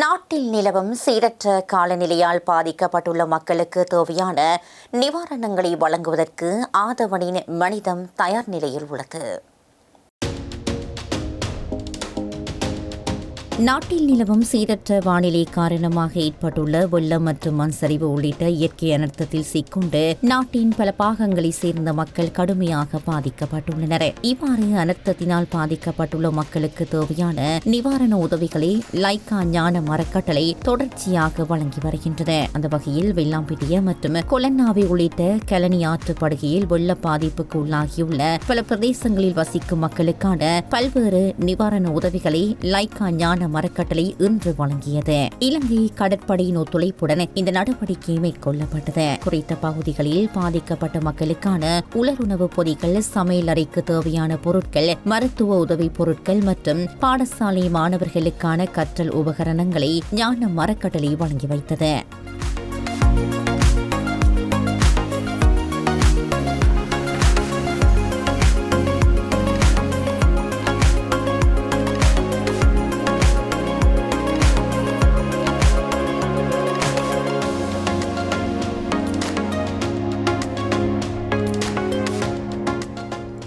நாட்டில் நிலவும் சீரற்ற காலநிலையால் பாதிக்கப்பட்டுள்ள மக்களுக்கு தேவையான நிவாரணங்களை வழங்குவதற்கு ஆதவனின் மனிதம் தயார் நிலையில் உள்ளது. நாட்டில் நிலவும் சீரற்ற வானிலை காரணமாக ஏற்பட்டுள்ள வெள்ளம் மற்றும் மண் சரிவு உள்ளிட்ட இயற்கை அனர்த்தத்தில் சிக்குண்டு நாட்டின் பல பாகங்களைச் சேர்ந்த மக்கள் கடுமையாக பாதிக்கப்பட்டுள்ளனர். இவ்வாறு அனர்த்தத்தினால் பாதிக்கப்பட்டுள்ள மக்களுக்கு தேவையான நிவாரண உதவிகளை லைக்கா ஞான மரக்கட்டளை தொடர்ச்சியாக வழங்கி வருகின்றன. அந்த வகையில் வெள்ளாம்பிட்டிய மற்றும் கொலன்னாவை உள்ளிட்ட கலனி ஆற்று படுகையில் வெள்ள பாதிப்புக்கு உள்ளாகியுள்ள பல பிரதேசங்களில் வசிக்கும் மக்களுக்கான பல்வேறு நிவாரண உதவிகளை லைக்கா ஞான மரக்கட்டளை இன்று வழங்கியது. இலங்கை கடற்படையின் ஒத்துழைப்புடன் இந்த நடவடிக்கை மேற்கொள்ளப்பட்டது. குறித்த பகுதிகளில் பாதிக்கப்பட்ட மக்களுக்கான உலருணவு பொதிகள் சமையலறைக்கு தேவையான பொருட்கள் மருத்துவ உதவி பொருட்கள் மற்றும் பாடசாலை மாணவர்களுக்கான கற்றல் உபகரணங்களை ஞான மரக்கட்டளை வழங்கி வைத்தது.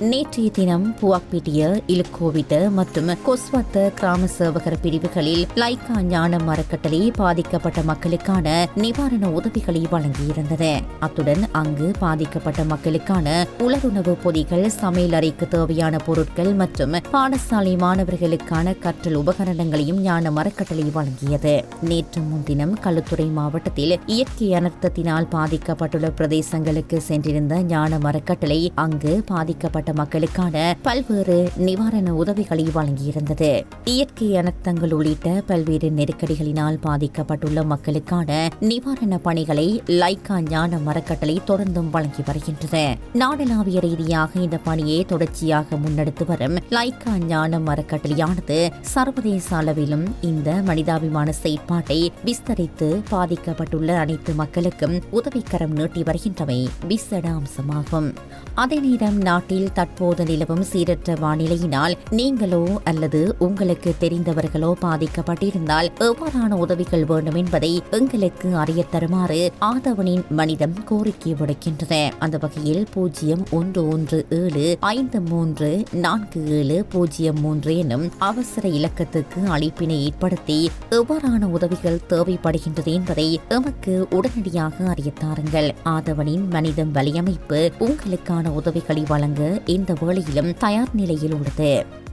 நேற்றைய தினம் புவாக்பிட்டிய இலுக்கோவிட்டு மற்றும் கொஸ்வத்த கிராம சேவகர் பிரிவுகளில் லைக்கா ஞான மரக்கட்டளை பாதிக்கப்பட்ட மக்களுக்கான நிவாரண உதவிகளை வழங்கியிருந்தது. அத்துடன் அங்கு பாதிக்கப்பட்ட மக்களுக்கான உலருணவு பொதிகள் சமையலறைக்கு தேவையான பொருட்கள் மற்றும் பாடசாலை மாணவர்களுக்கான கற்றல் உபகரணங்களையும் ஞான மரக்கட்டளை வழங்கியது. நேற்று முன்தினம் களுத்துறை மாவட்டத்தில் இயற்கை அனர்த்தத்தினால் பாதிக்கப்பட்டுள்ள பிரதேசங்களுக்கு சென்றிருந்த ஞான மரக்கட்டளை அங்கு பாதிக்கப்பட்ட பாதிக்கப்பட்ட மக்களுக்கான பல்வேறு நிவாரண உதவிகளை வழங்கியிருந்தது. இயற்கை அனர்த்தங்கள் உள்ளிட்ட பல்வேறு நெருக்கடிகளினால் பாதிக்கப்பட்டுள்ள மக்களுக்கான நிவாரண பணிகளை லைக்கா ஞான மரக்கட்டளை தொடர்ந்தும் வழங்கி வருகின்றது. நாடளாவிய ரீதியாக இந்த பணியை தொடர்ச்சியாக முன்னெடுத்து வரும் லைக்கா ஞான மரக்கட்டளையானது சர்வதேச அளவிலும் இந்த மனிதாபிமான செயற்பாட்டை விஸ்தரித்து பாதிக்கப்பட்டுள்ள அனைத்து மக்களுக்கும் உதவிக்கரம் நீட்டி வருகின்றமை விசட அம்சமாகும் அதே நேரம் நாட்டில் தற்போது நிலவும் சீரற்ற வானிலையினால் நீங்களோ அல்லது உங்களுக்கு தெரிந்தவர்களோ பாதிக்கப்பட்டிருந்தால் எவ்வாறான உதவிகள் வேண்டும் என்பதை எங்களுக்கு அறிய தருமாறு ஆதவனின் மனிதம் கோரிக்கை விடுக்கின்றன. அந்த வகையில் பூஜ்ஜியம் ஒன்று ஒன்று ஏழு ஐந்து மூன்று நான்கு ஏழு பூஜ்ஜியம் மூன்று எனும் அவசர இலக்கத்துக்கு அழைப்பினை ஏற்படுத்தி எவ்வாறான உதவிகள் தேவைப்படுகின்றது என்பதை எமக்கு உடனடியாக அறியத்தாருங்கள் ஆதவனின் மனிதம் வலையமைப்பு உங்களுக்கான உதவிகளை வழங்க இந்த வேளையிலும் தயார் நிலையில் உள்ளது.